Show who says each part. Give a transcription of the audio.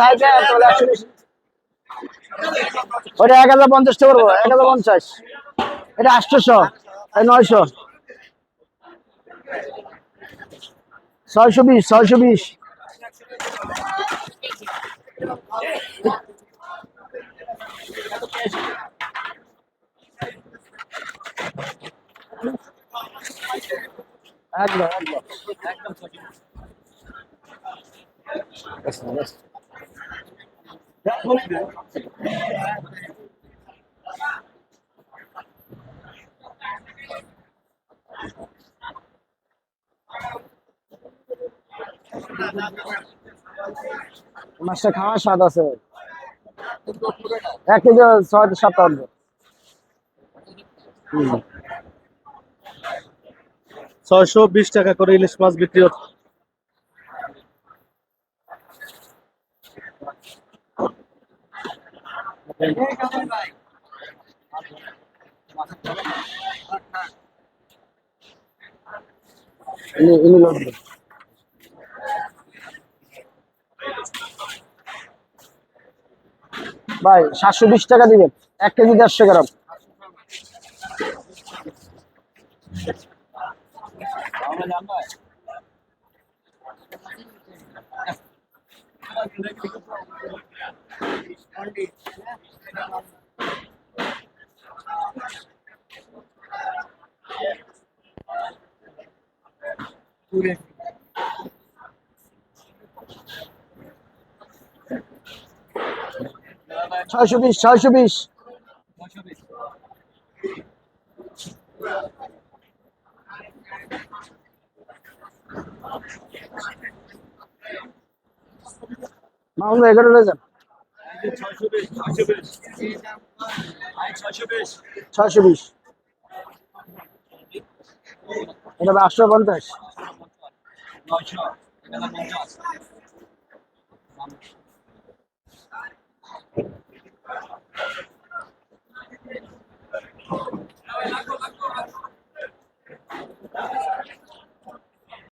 Speaker 1: থাকে তাহলে একশো বিশ এক পঞ্চাশ এটা বিশ বিশ। একদম একদম। মাছটা খাওয়ার স্বাদ আছে। এক কেজি ছয় সাত হবে
Speaker 2: ছয়শো বিশ টাকা করে ইলিশ মাছ বিক্রি হচ্ছে।
Speaker 1: ভাই সাতশো বিশ টাকা দিবেন। এক কেজি দেড়শো গ্রাম। ছয়শো বিশ ছয়শো বিশ মামুন এগারো যান ছয়শো বিশ। এটা একশো পঞ্চাশ।